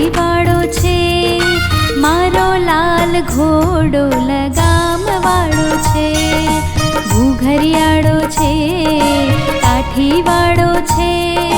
વાળો છે. મારો લાલ ઘોડો લગામ વાળો છે. ઘૂઘરિયાળો છે કાઠીવાળો છે.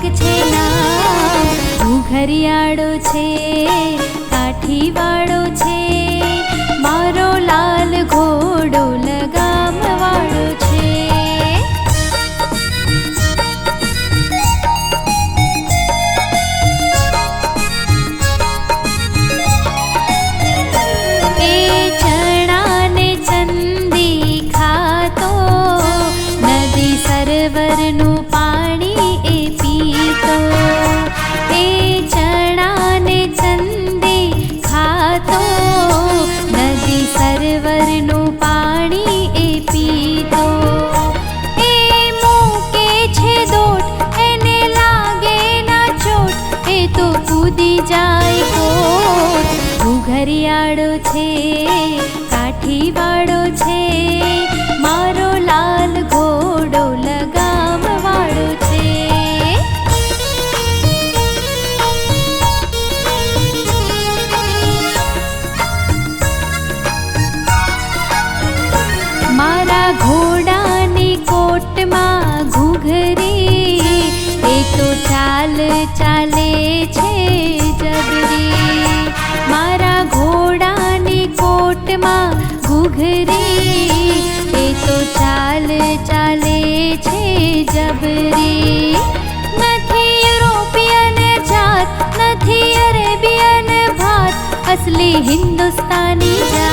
તિલક છે ના. તું ઘરિયાળો છે કાઠીવાળો છે. મારો લાલ ઘોડો વાળો છે કાઠી વાળો છે, મારો લાલ ઘોડો લગામ વાળો છે. મારા ઘોડાની કોટમાં ઘૂઘરી, એ તો ચાલ ચાલ तो चाल चाले छे जबरी। नथी यूरोपियन जात अरेबियन भात असली हिंदुस्तानी जा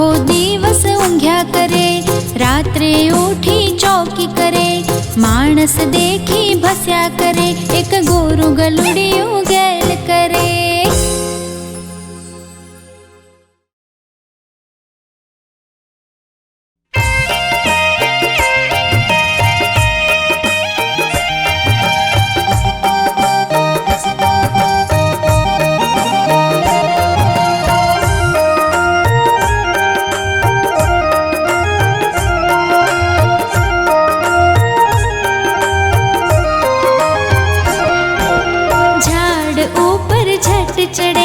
આખો દિવસ ઊંઘ્યા કરે, રાત્રે ઉઠી ચોકી કરે, માણસ દેખી ભસ્યા કરે, એક ગોરુ ગલુડી ചെടി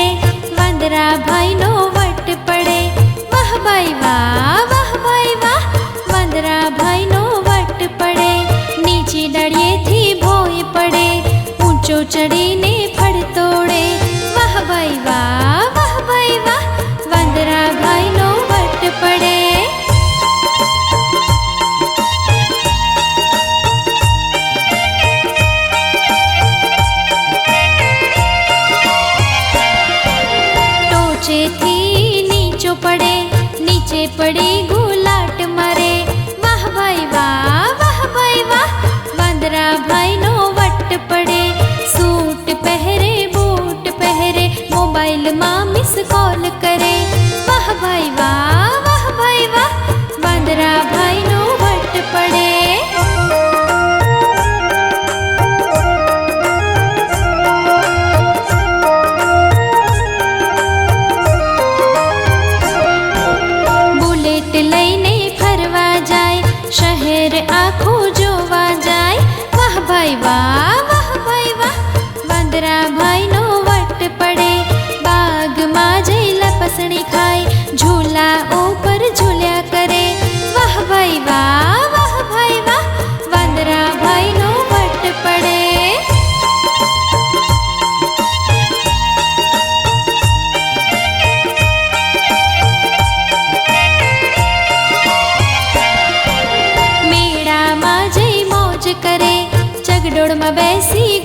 નીચો પડે, નીચે પડી, ગુલાટ મારે. વાહ ભાઈ વાહ વાહ ભાઈ વાહ, વાંદરા ભાઈનો વટ પડે. સૂટ પહેરે, બૂટ પહેરે, મોબાઈલમાં મિસ કોલ કરે.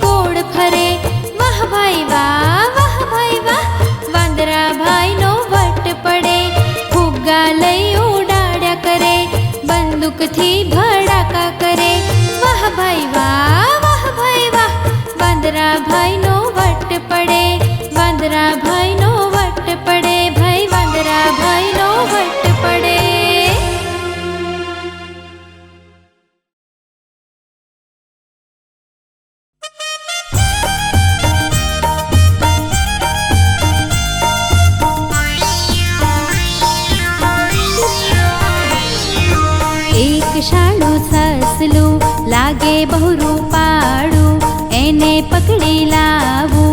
ગોળ ફરે વાહ ભાઈ વાહ. બહુ રૂપાળું એને પકડી લાવું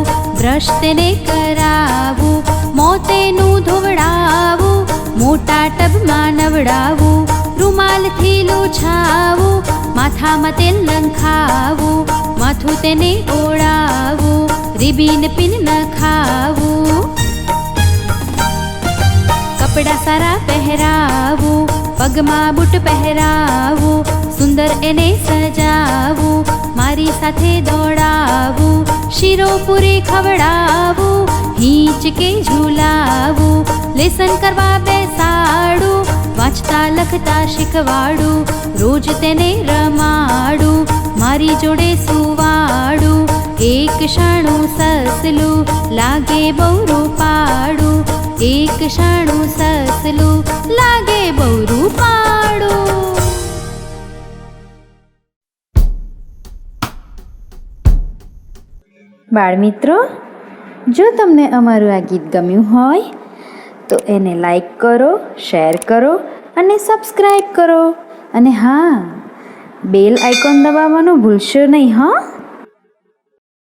તેને કરાવું, મોતેનું ધોવડાવું, મોટા ટબમાં નવડાવું, રૂમાલથી લૂછાવું, માથામાં તેલ નખાવું, માથું તેને ઓળાવું, રિબીન પિન નખાવું. કપડા સારા પહેરાવું પગમાં બૂટ પહેરાવું, સુંદર એને સજાવું, મારી સાથે દોડાવું, શીરો પૂરી ખવડાવું હિંચકે ઝૂલાવું, લેસન કરવા બેસાડું, વાંચતા લખતા શીખવાડું, રોજ તેને રમાડું, મારી જોડે સુવાડું, એક ક્ષણું સસલું, લાગે બહુ રૂપાળું એક શાણું સસલું લાગે બહુ રૂપાળું બાળમિત્રો, જો તમને અમારું આ ગીત ગમ્યું હોય, તો એને લાઈક કરો, શેર કરો અને સબસ્ક્રાઈબ કરો. અને હા, બેલ આઇકોન દબાવવાનું ભૂલશો નહીં, હા.